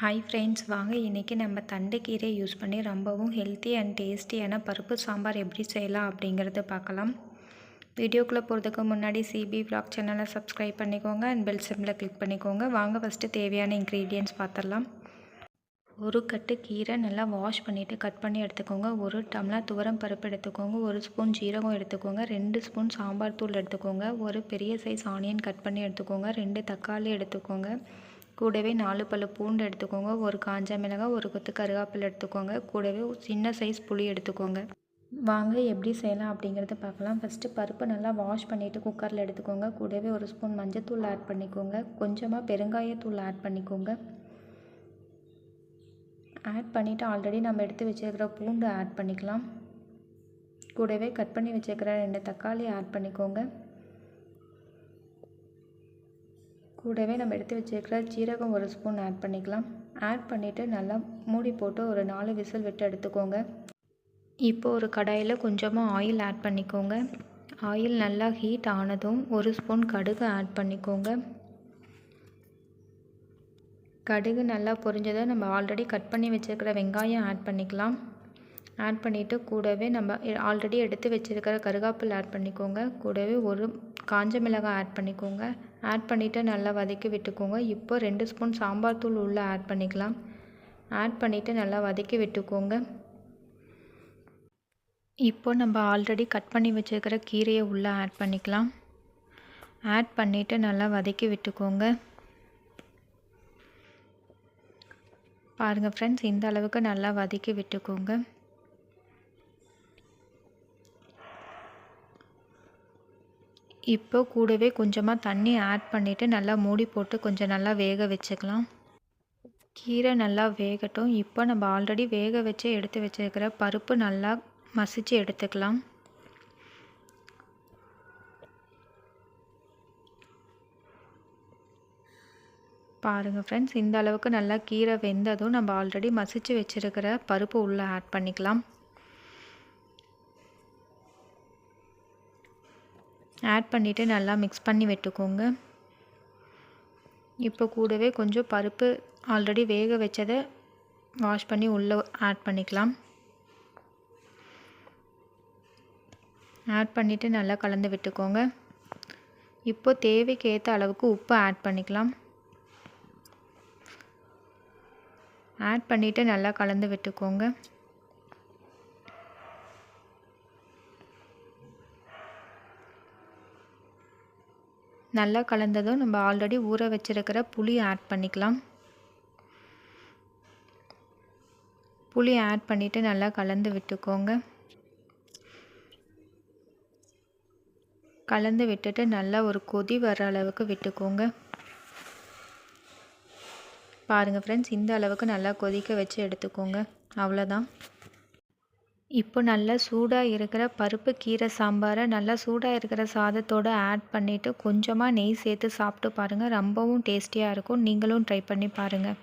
Hi friends வாங்க இன்றைக்கி நம்ம தண்டுக்கீரை யூஸ் பண்ணி ரொம்பவும் ஹெல்த்தி அண்ட் டேஸ்டியான பருப்பு சாம்பார் எப்படி செய்யலாம் அப்படிங்கிறத பார்க்கலாம். வீடியோக்குள்ளே போகிறதுக்கு முன்னாடி சிபி ப்ளாக் சேனலை சப்ஸ்கிரைப் பண்ணிக்கோங்க அண்ட் பெல் சிம்மில் கிளிக் பண்ணிக்கோங்க. வாங்க ஃபஸ்ட்டு தேவையான இன்க்ரீடியன்ட்ஸ் பார்த்துடலாம். ஒரு கட்டு கீரை நல்லா வாஷ் பண்ணிவிட்டு கட் பண்ணி எடுத்துக்கோங்க. ஒரு டம்ளர் துவரம் பருப்பு எடுத்துக்கோங்க. ஒரு ஸ்பூன் ஜீரகம் எடுத்துக்கோங்க. ரெண்டு ஸ்பூன் சாம்பார் தூள் எடுத்துக்கோங்க. ஒரு பெரிய சைஸ் ஆனியன் கட் பண்ணி எடுத்துக்கோங்க. ரெண்டு தக்காளி எடுத்துக்கோங்க. கூடவே நாலு பல்லு பூண்டு எடுத்துக்கோங்க ஒரு காஞ்ச மிளகாய் ஒரு கொத்து கருகாப்பில் எடுத்துக்கோங்க கூடவே சின்ன சைஸ் புளி எடுத்துக்கோங்க. வாங்க எப்படி செய்யலாம் அப்படிங்கிறத பார்க்கலாம். ஃபஸ்ட்டு பருப்பு நல்லா வாஷ் பண்ணிவிட்டு குக்கரில் எடுத்துக்கோங்க. கூடவே ஒரு ஸ்பூன் மஞ்சத்தூள் ஆட் பண்ணிக்கோங்க. கொஞ்சமாக பெருங்காயத்தூள் ஆட் பண்ணிக்கோங்க. ஆட் பண்ணிவிட்டு ஆல்ரெடி நம்ம எடுத்து வச்சுருக்கிற பூண்டு ஆட் பண்ணிக்கலாம். கூடவே கட் பண்ணி வச்சுருக்கிற ரெண்டு தக்காளி ஆட் பண்ணிக்கோங்க. கூடவே நம்ம எடுத்து வச்சுருக்கிற ஜீரகம் ஒரு ஸ்பூன் ஆட் பண்ணிக்கலாம். ஆட் பண்ணிவிட்டு நல்லா மூடி போட்டு ஒரு நாலு விசில் விட்டு எடுத்துக்கோங்க. இப்போது ஒரு கடாயில் கொஞ்சமாக ஆயில் ஆட் பண்ணிக்கோங்க. ஆயில் நல்லா ஹீட் ஆனதும் ஒரு ஸ்பூன் கடுகு ஆட் பண்ணிக்கோங்க. கடுகு நல்லா பொரிஞ்சதை நம்ம ஆல்ரெடி கட் பண்ணி வச்சுருக்கிற வெங்காயம் ஆட் பண்ணிக்கலாம். ஆட் பண்ணிவிட்டு கூடவே நம்ம ஆல்ரெடி எடுத்து வச்சுருக்கிற கருகாப்பில் ஆட் பண்ணிக்கோங்க. கூடவே ஒரு காஞ்ச மிளகாய் ஆட் பண்ணிக்கோங்க. ஆட் பண்ணிவிட்டு நல்லா வதக்கி விட்டுக்கோங்க. இப்போ ரெண்டு ஸ்பூன் சாம்பார் தூள் உள்ளே ஆட் பண்ணிக்கலாம். ஆட் பண்ணிவிட்டு நல்லா வதக்கி விட்டுக்கோங்க. இப்போ நம்ம ஆல்ரெடி கட் பண்ணி வச்சுருக்கிற கீரையை உள்ளே ஆட் பண்ணிக்கலாம். ஆட் பண்ணிவிட்டு நல்லா வதக்கி விட்டுக்கோங்க. பாருங்கள் ஃப்ரெண்ட்ஸ் இந்த அளவுக்கு நல்லா வதக்கி விட்டுக்கோங்க. இப்போ கூடவே கொஞ்சமாக தண்ணி ஆட் பண்ணிவிட்டு நல்லா மூடி போட்டு கொஞ்சம் நல்லா வேக வச்சுக்கலாம். கீரை நல்லா வேகட்டும். இப்போ நம்ம ஆல்ரெடி வேக வச்சு எடுத்து வச்சுருக்கிற பருப்பு நல்லா மசிச்சு எடுத்துக்கலாம். பாருங்கள் ஃப்ரெண்ட்ஸ் இந்த அளவுக்கு நல்லா கீரை வெந்ததும் நம்ம ஆல்ரெடி மசிச்சு வச்சுருக்கிற பருப்பு உள்ளே ஆட் பண்ணிக்கலாம். ஆட் பண்ணிவிட்டு நல்லா மிக்ஸ் பண்ணி விட்டுக்கோங்க. இப்போ கூடவே கொஞ்சம் பருப்பு ஆல்ரெடி வேக வச்சதை வாஷ் பண்ணி உள்ளே ஆட் பண்ணிக்கலாம். ஆட் பண்ணிவிட்டு நல்லா கலந்து விட்டுக்கோங்க. இப்போ தேவைக்கு ஏற்ற அளவுக்கு உப்பு ஆட் பண்ணிக்கலாம். ஆட் பண்ணிவிட்டு நல்லா கலந்து விட்டுக்கோங்க. நல்லா கலந்ததும் நம்ம ஆல்ரெடி ஊற வச்சுருக்கிற புளி ஆட் பண்ணிக்கலாம். புளி ஆட் பண்ணிவிட்டு நல்லா கலந்து விட்டுக்கோங்க. கலந்து விட்டுட்டு நல்லா ஒரு கொதி வர அளவுக்கு விட்டுக்கோங்க. பாருங்கள் ஃப்ரெண்ட்ஸ் இந்த அளவுக்கு நல்லா கொதிக்க வச்சு எடுத்துக்கோங்க. அவ்வளோதான் இப்போ நல்லா சூடாக இருக்கிற பருப்பு கீரை சாம்பாரை நல்லா சூடாக இருக்கிற சாதத்தோடு ஆட் பண்ணிவிட்டு கொஞ்சமாக நெய் சேர்த்து சாப்பிட்டு பாருங்கள் ரொம்பவும் டேஸ்டியாக இருக்கும். நீங்களும் ட்ரை பண்ணி பாருங்கள்